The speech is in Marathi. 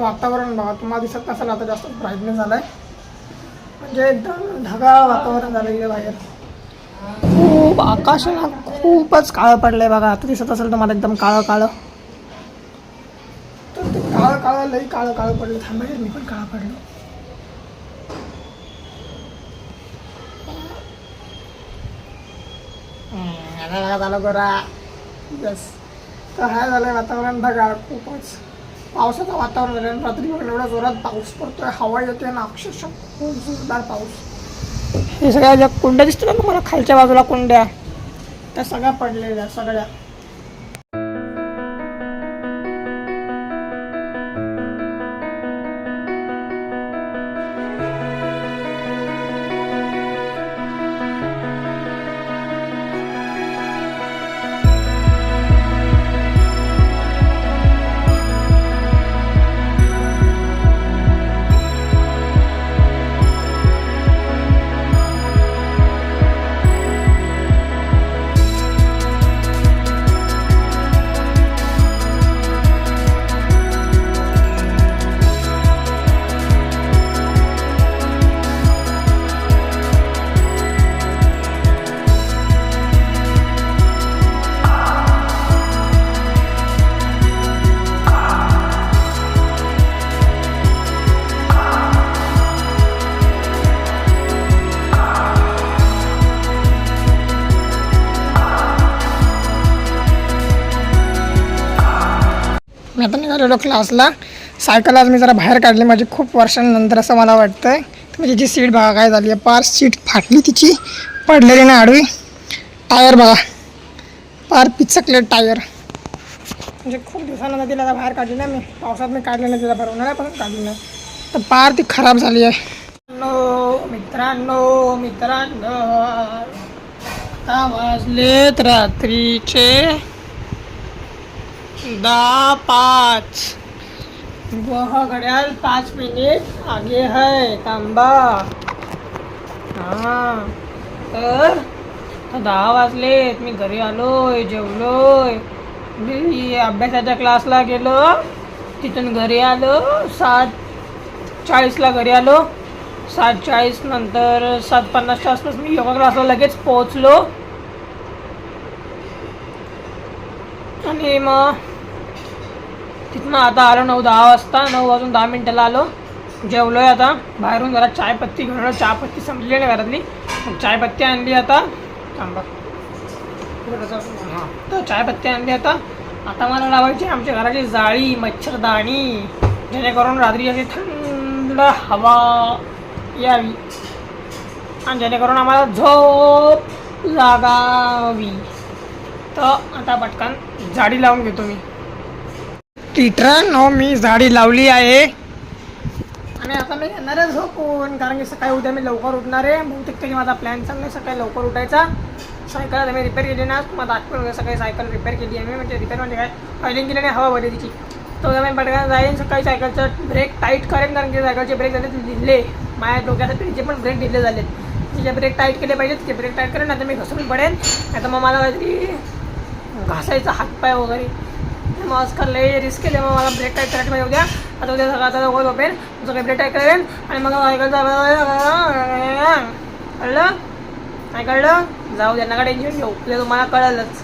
मागचं वातावरण बघा तुम्हाला दिसत नसेल आता जास्त ब्राईटनेस आहे म्हणजे एकदम ढगाळ वातावरण झालं इथे बाहेर. खूप आकाश ना खूपच काळं पडलंय बघा. आता दिसत असेल तुम्हाला एकदम काळं काळं. तर ते काळं काळं लई काळं काळं पडलं. थांबाय मी पण काळं पडलो. हम्म, झालं गोरा यस तर हा झालंय वातावरण ढगाळ खूपच. पावसाचं वातावरण झालं आणि रात्री एवढा एवढ्या जोरात पाऊस पडतोय. हवा येते आणि अक्षरशः खूप जोरदार पाऊस. हे सगळ्या ज्या कुंड्या दिसतात ना तुम्हाला खालच्या बाजूला कुंड्या त्या सगळ्या पडलेल्या सगळ्या. मी क्लासला सायकल आज मी जरा बाहेर काढली. माझी खूप वर्षांनंतर असं मला वाटतं आहे म्हणजे जी सीट बघा काय झाली आहे? पार सीट फाटली तिची. पडलेली ना आडवी. टायर बघा. पार पिचकले टायर म्हणजे खूप दिवसानंतर तिला बाहेर काढली ना मी. पावसात मी काढले नाही तिला बरं उन्हाळ्यापासून काढली नाही तर पार ती खराब झाली आहे. नो मित्रांनो मित्रांनो. वाजलेत रात्रीचे. दहा पाच. वह घड्याल पाच मिनिट आगे है तांबा। हां तर दहा वाजलेत मी घरी आलोय जेवलोय. मी अभ्यासाच्या क्लासला गेलो तिथून घरी आलो सात चाळीसला घरी आलो. सात चाळीस नंतर सात पन्नासच्या आसपास मी योगा क्लासला लगेच पोहोचलो. आणि मग तिथनं आता आलो नऊ दहा वाजता नऊ वाजून दहा मिनटाला आलो. जेवलो आहे आता. बाहेरून जरा चायपत्ती घेऊन आलो संपलेली संपली नाही घरातली. चायपत्ती आणली आता. थांबा हां. तर चायपत्ती आणली आता. आता मला लावायची आमच्या घराची जाळी मच्छरदाणी. जेणेकरून रात्री अशी थंड हवा यावी. आणि जेणेकरून आम्हाला झोप लागावी. तर आता पटकन जाडी लावून घेतो मी. नो मी झाडी लावली आहे. आणि आता मी येणारच झोपून कारण की सकाळी उद्या मी लवकर उठणार आहे. बहुतेक तरी माझा प्लॅन चांगला आहे सकाळी लवकर उठायचा. सायकल आता मी रिपेअर केली ना तुम्हाला दाखवून सकाळी सायकल रिपेअर केली आहे मी. म्हणजे रिपेअर म्हणजे काय? ऑइलिंग केली नाही हवा भरली तिची. तर मी पटकन जाईन. सकाळी सायकलचं ब्रेक टाईट करेन कारण की सायकलचे ब्रेक झाले ते दिले माझ्या डोक्यासाठी तिचे पण ब्रेक दिले झाले तिचे ब्रेक टाईट केले पाहिजेत. ते ब्रेक टाईट करेन आता मी घसरून पडेन. तर मग मला काहीतरी घासायचा हातपाय वगैरे. मग आजकाल लय रिस्क केले मग मला ब्रेक टाईप करायची पाहिजे उद्या आता उद्या सगळं आता लवकर झोपेन. सगळे ब्रेक टाईप करेन. आणि मग कळलं? काय कळलं? जाऊ द्या नका टेन्शन घेऊ. उद्या तुम्हाला कळलंच.